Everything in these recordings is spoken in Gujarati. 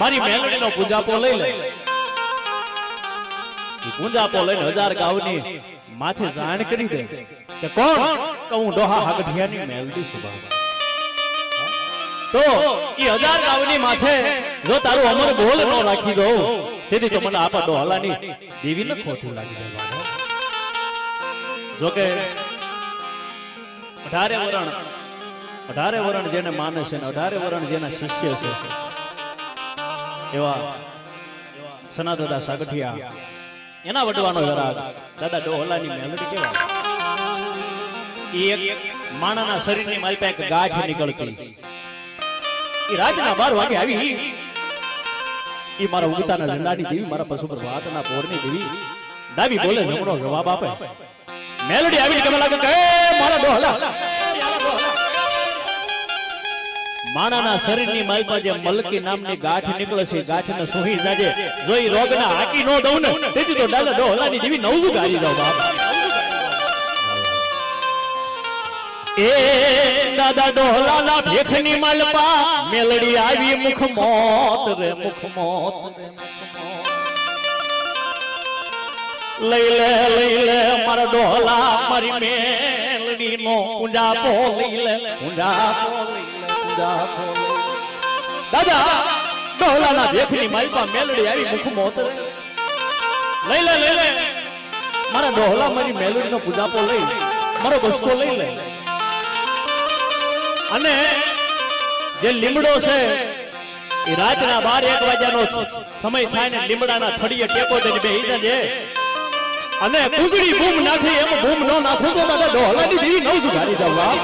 મારી મેલડીનો પૂજાપો લઈ લે. પૂજાપો લઈને હજાર ગાવની માથે જાણ કરી દે. કે કોણ? કે હું ડોહા હાગઠિયાની મેલડી સુભા તો ઈ હજાર ગાવની માથે જો તારું અમર બોલ ન રાખી દો તેથી તો મને આપા ડોહલાની દેવીને ખોટું લાગી જાય. જોકે અઢારે વરણ અઢારે વરણ જેને માને છે અઢારે વરણ જેના શિષ્ય છે. એવા સના દાદા સાગઠિયા. એના વડવાનો જરાગ. દાદા ડોહલાની મેલડી કેવા? એક માણાના શરીરની મારી પાસે ગાંઠ નીકળતી. એ રાતના બાર વાગે આવી. એ મારા ઉગતાના ઝંડાની દેવી, મારા પશુ પર વાતના પોરની દેવી. ડાબી બોલે જમણો જવાબ આપે. મેલડી આવી, તમે લાગે કે મારા ડોહલા. માણાના શરીરની માલમાં જે મલકી નામની ગાંઠ નીકળે છે ગાંઠને સુહી જાજે જોઈ રોગના હાકી નો દઉં ને તેથી તો દાદા ડોહલાની જેવી નવજુ ગારી જાવ બાપ. એ દાદા ડોહલાના ભેખની માલપા મેલડી આવી મુખ મોત રે મુખ મોત. લઈ લે લઈ લે મારા ડોહલા મારી મેલડી નો કુંજાપો લઈ લે ઊંડા લઈ લે કુંજાપો લઈ દાદા ભેખની માલપા મેલડી આવી મુખ મોત લઈ લે લઈ લે. મારા ડોહલા મારી મેલડી નો પૂજાપો લઈ મારો બસકો લઈ લે. અને જે લીમડો છે, એ રાતના બાર એક વાગ્યાનો સમય થાય ને લીમડાના થડીએ ટેકો દઈને બેહી દે. અને કુજડી બૂમ નાખી એમ બૂમ ન નાખું તો દાદા ડોહલાની દેવી નવ સુધારી જવા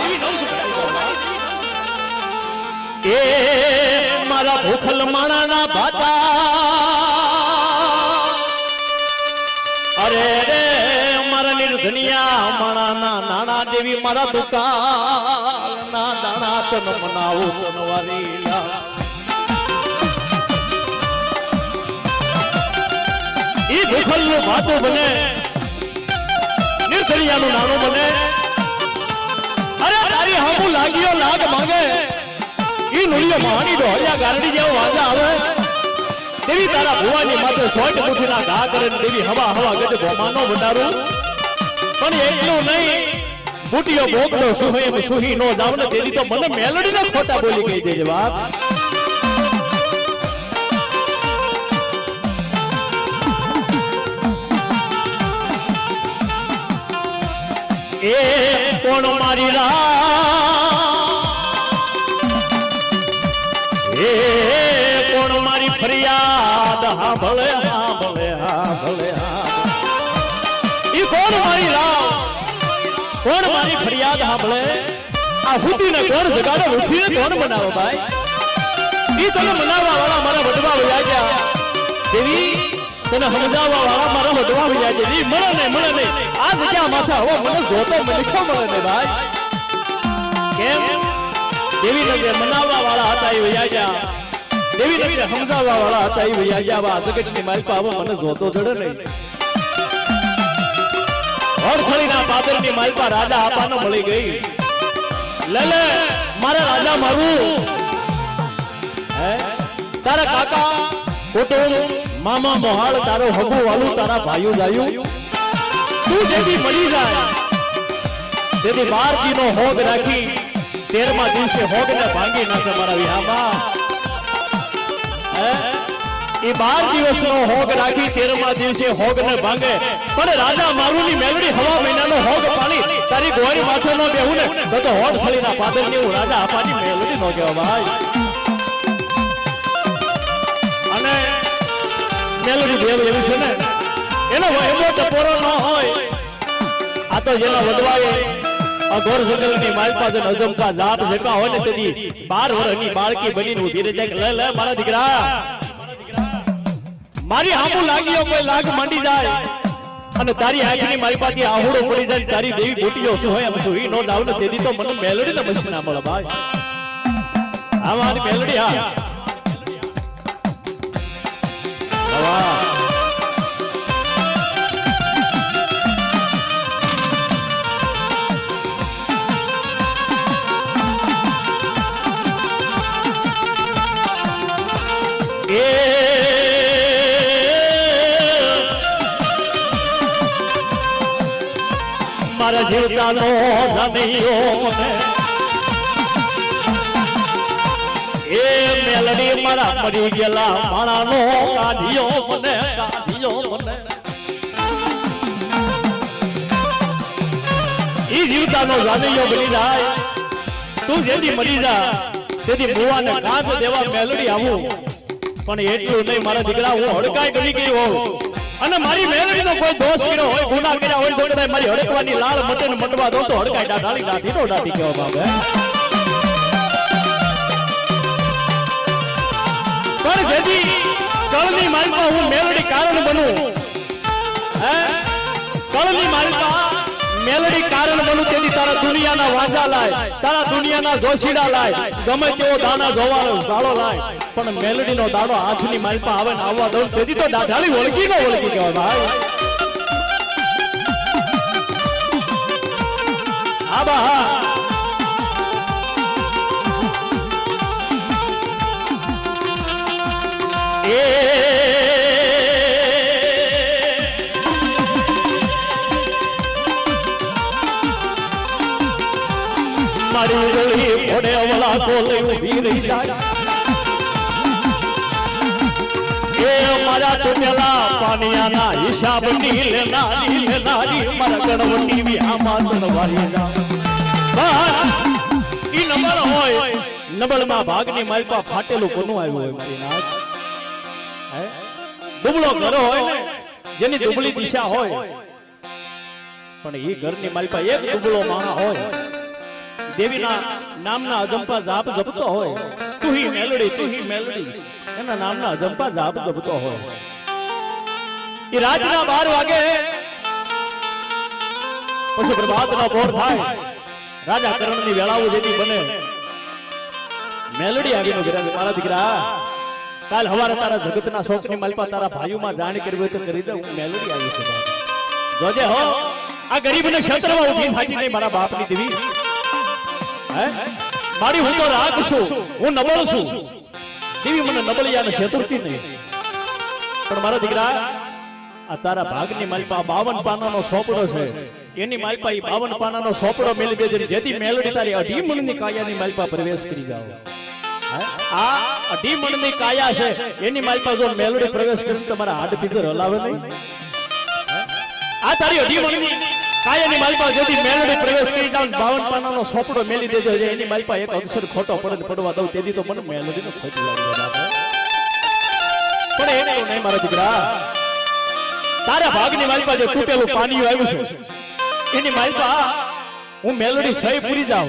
એ મારા ભૂખલ માણાના ભાતા અરે રે, મારા નિર્ધનિયા માણાના નાણા દેવી મારા દુકાન ના દાણા તન મનાવું તન ઈ ભૂખલનું ભાતું બને નિર્ધનિયા નું નાનું બને. અરે તારી હામું લાગ્યો લાગ માંગે. ઈ નુલિયો મહાની વાંધા આવે. દેવી તારા ભુવાની માથે સોટ મુઠીના ઘા કરે ને દેવી હવા હવા ગજ ગોમાનો વડારું પણ એટલું નહીં. બુટીઓ બોકડો સુહી સુહી નો જાવ ને તો મને મેલડીને ખોટા બોલી બાપ. એ કોણ મારી રા એ કોણ મારી ફરિયાદ? હા, ભલે હા ભલે હા ભલે, હા. ઈ કોણ મારી રાવ કોણ મારી ફરિયાદ? હા, ભલે. આ હુતીને કોણ જગાડે ઉઠીને કોણ બનાવો ભાઈ? ઈ તને મનાવવા વાળા મારા વડવા વયા ગયા. દેવી, તને સમજાવવા વાળા મારા વડવા વયા ગયા. ઈ મળે ને મળે ને આ જગ્યા માથા હો મને જોતો મને મળે ને ભાઈ? કેમ? દેવી નગરે મનાવવા વાળા હતા એ વયા ગયા દેવી નગરે સમજાવવા વાળા હતા એ વયા ગયા આ જગતની માલપા આવો મને જોતો જડે નહીં. હરથળીના પાદરની માલપા રાજા આપાનો મળી ગઈ. લલે મારા રાજા મારું હે? તારા કાકા કુટુંબ મામા મોહાળ, તારો હગુ વાલું, તારા ભાઈઓ જાયું તું જેથી મળી જાય, તેથી બારજીનો હોગ રાખી તેરમા દિવસે હોગને ભાંગી નાખે મારા વિહામાં. એ બાર દિવસનો હોગ રાખી તેરમા દિવસે હોગને ભાંગે. પણ રાજા મારુની મેલડી હવા મહિનાનો હોગ પાણી તારી ગોરી માથે નો બેહું ને, તો તો હોગ ફળીના પાદરની હું રાજા આપાની મેલડી નો કહેવા ભાઈ અને મેલડી દેવ એવી છે ને, એનો વહેમો ટપોરો ન હોય. આ તો જેના વડવાએ અઘોર જંગલની માલપા જન અજમકા જાત જેટલા હોય ને તેથી બાર વર્ષની બાળકી બનીને ઊભી રહી જાય લે લે, મારા દીકરા. મારી હામુ લાગ્યો કોઈ લાગ માંડી જાય. અને તારી આંખની મારી પાસે આહુડો પડી જાય તારી દેવી બોટીઓ શું હોય એમ સુહી નો દાવ ને તેદી તો મને મેલડી ને મસ્ત ના મળે ભાઈ. આ મારી મેલડી હા. વાહ. મારા જીવતાનો ધનિયો મને એ મેલડી મારા મરી ગયેલા માણાનો કાઢિયો મને કાઢિયો મને. ઈ જીવતાનો જાનૈયો બની જાય. તું જેથી મરી જા, તેથી મુવાને કાંત દેવા મેલડી આવું. પણ એટલું નહીં, મારા દીકરા, હું હડકાઈ કરી ગઈ હોઉં. અને મારી મેલડીનો કોઈ દોષ કર્યો હોય ગુના કર્યા હોય તો કદાચ મારી હડકવાની લાલ મટન મટવા દો તો હડકાઈ ડા ડાળી દાઢી નો ડાટી કહેવા બાબે પણ જેથી કળની માલમાં હું મેલડી કારણ બનું હે? કળની માલમાં મેલડી કારણ બનું તેની તારા દુનિયાના વાંજા લાય, તારા દુનિયાના જોશીડા લાય, ગમે તેવો દાણા જોવાનો દાડો લાય, પણ મેલડીનો દાડો હાથની માલપા આવે ને આવવા દઉં તેથી તો દાઢાળી ઓળખી ગયો ઓળખી કહેવાય ભાઈ. હા, બા, હા. એ મારી ઉડળી ઘોડે અવળા કોલે ઊભી રહી જાય. એ મારા તૂટેલા પાનિયાના હિસાબની લેનારી લેનારી, મારા ગણવટી વ્યામાં તણવારી બસ, ઈ નબળ હોય, નબળમાં ભાગની માલપા ફાટેલું કોનું આવ્યું હોય, મારી નાથ હે? દુબળો ઘર હોય ને, જેની દુબળી દિશા હોય, પણ એ ઘરની માલપા એક દુબળો માણા હોય. દેવીના નામના અજંપા જાપ જપતો હોય. તું હી મેલડી તું હી મેલડી. એના નામના અજંપા જાપ જપતો હોય. એ રાતના બાર વાગે પછી પ્રભાતના બોર થાય. રાજા કરણની વેળાઓ જેવી બને. મેલડી આગીનો વિરાજ મારા દીકરા, કાલ હવારે તારા જગતના શોખની માલપા તારા ભાઈઓમાં જાણ કરવી હોય તો કરી દે હું મેલડી આવી છું. જોજે હો, આ ગરીબને ક્ષેત્રમાં ઊભી થાકી નહીં મારા બાપની દેવી. મારી હું રાગ છું હું નબળ છું. દેવી મને નબળિયાને છેતરતી નહીં. પણ મારા દીકરા, આ તારા ભાગની માલપા બાવન પાનાનો સોપડો છે. એની માલપા એ બાવન પાનાનો સોપડો મેલી દેજે જેથી મેલડી તારી અઢી મણની કાયાની માલપા પ્રવેશ કરી જાવ આ અઢી મણની કાયા છે. એની માલપા જો મેલડી પ્રવેશ કરશે તમારા હાડ પીધર હલાવે નહીં. આ તારી અઢી મણની કાયાની માલપા જેથી મેલડી પ્રવેશ કરી જાવ ને બાવન પાનાનો સોપડો મેલી દેજો. જે એની માલપા એક અક્ષર ખોટો પડે પડવા દઉં. તેથી તો મને મેલડીનો ખોટું લાગે બાપા. પણ એને તો નહીં મારા દીકરા. તારા ભાગની માલપા જે તૂટેલું પાણી આવ્યું છે. એની માલપા હું મેલોડી સહી પૂરી જાઉં.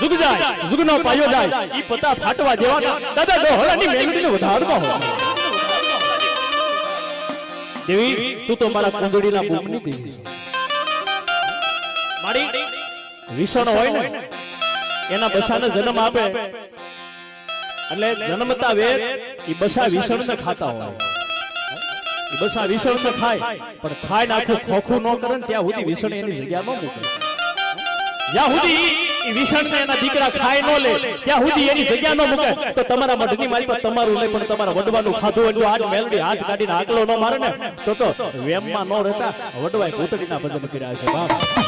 જુગ જાય જુગનો પાયો જાય. ઈ પતા ફાટવા દેવાના. દાદા જો હળાની મેલોડીને વધારવા હો દેવી તું તો મારા કુંજડીના ભૂમની દેવી. મારી વિષણ હોય ને એના બસાને જન્મ આપે એટલે જન્મતા વેર એ બસા વિષણને ખાતા હોય એ બસા વિષણ ને ખાય પણ ખાય ને આખું ખોખું ન કરે ને ત્યાં સુધી વિષણ એની જગ્યા ન મૂકે જ્યાં સુધી ઈ વિષણ ને એના દીકરા ખાય ન લે ત્યાં સુધી એની જગ્યા ન મૂકે તો તમારા મઢની મારી પર તમારું નહીં પણ તમારા વડવાનું ખાધું તો આજ મેલડી હાથ કાઢીને આકલો ન મારે ને તો તો વેમમાં ન રહેતા વડવાય ભૂતડીના ભજન કર્યા છે બાપ